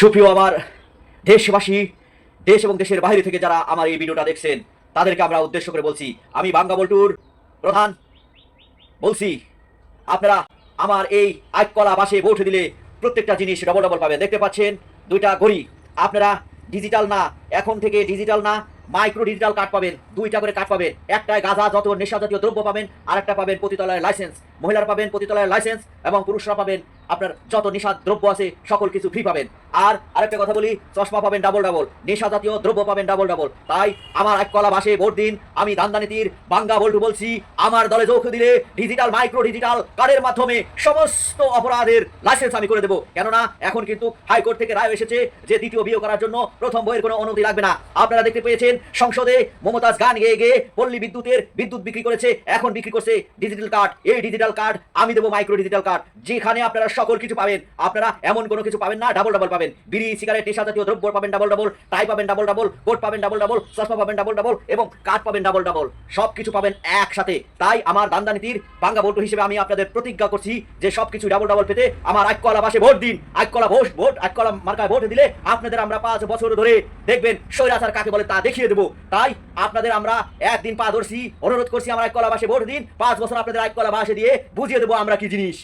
সুপ্রিয় আমার দেশবাসী, দেশ এবং দেশের বাইরে থেকে যারা আমার এই ভিডিওটা দেখছেন, তাদেরকে আমরা উদ্দেশ্য করে বলছি, আমি বাঙ্গা বল্টুর প্রধান বলছি, আপনারা আমার এই আইকলা বাসে ভোট দিলে প্রত্যেকটা জিনিস ডবল ডবল পাবেন। দেখতে পাচ্ছেন, দুইটা গড়ি আপনারা ডিজিটাল না, এখন থেকে ডিজিটাল না মাইক্রো ডিজিটাল কার্ড পাবেন, দুইটা করে কার্ড পাবেন। একটায় গাঁজা যত নেশা জাতীয় দ্রব্য পাবেন আর একটা পাবেন পতিতলায় লাইসেন্স মহিলারা পাবেন পতিতলায় লাইসেন্স এবং পুরুষরা পাবেন আপনার যত নেশা দ্রব্য আছে, সকল কিছু ফ্রি পাবেন। আর আরেকটা কথা বলি, চশমা পাবেন ডাবল ডাবল নেশা জাতীয় দ্রব্য পাবেন ডাবল ডাবল তাই আমার এক কলা বাসে ভোট দিন, আমি দান্দানীতির বাঙ্গা বল্টু বলছি, আমার দলে যোগ দিলে ডিজিটাল মাইক্রো ডিজিটাল কার্ডের মাধ্যমে সমস্ত অপরাধের লাইসেন্স আমি করে দেবো। কেননা, এখন কিন্তু হাইকোর্ট থেকে রায় এসেছে যে দ্বিতীয় বিয়ে করার জন্য প্রথম বইয়ের কোনো অনুমতি লাগবে না। আপনারা দেখতে পেয়েছেন, সংসদে মমতাজ গান গেয়ে গিয়ে পল্লী বিদ্যুতের বিদ্যুৎ বিক্রি করেছে, এখন বিক্রি করছে ডিজিটাল কার্ড এই ডিজিটাল কার্ড আমি দেবো মাইক্রো ডিজিটাল কার্ড যেখানে আপনারা সকল কিছু পাবেন। আপনারা এমন কোনো কিছু পাবেন না ডাবল ডাবল পাবেন। বিড়ি সিগারেট নেশা জাতীয় দ্রব্য পাবেন ডাবল ডাবল টাই পাবেন ডাবল ডাবল কোট পাবেন ডাবল ডাবল চশমা পাবেন ডাবল ডাবল এবং কার্ড পাবেন ডাবল ডাবল সব কিছু পাবেন একসাথে। তাই আমার দান্দানীতির বাঙ্গা বল্টু হিসেবে আমি আপনাদের প্রতিজ্ঞা করছি যে সব কিছু ডাবল ডাবল পেতে আমার আইকলা বাসে ভোট দিন। আইকলা ভোট ভোট আইকলা মার্কায় ভোট দিলে আপনাদের আমরা পাঁচ বছর ধরে দেখবেন, স্বৈরাচার কাকে বলে তা দেখিয়ে দেবো। তাই আপনাদের আমরা একদিন পা ধরছি, অনুরোধ করছি আমার আইকলা বাসে ভোট দিন, পাঁচ বছর আপনাদের আইকলা বাসে দিয়ে বুঝিয়ে দেবো আমরা কি জিনিস।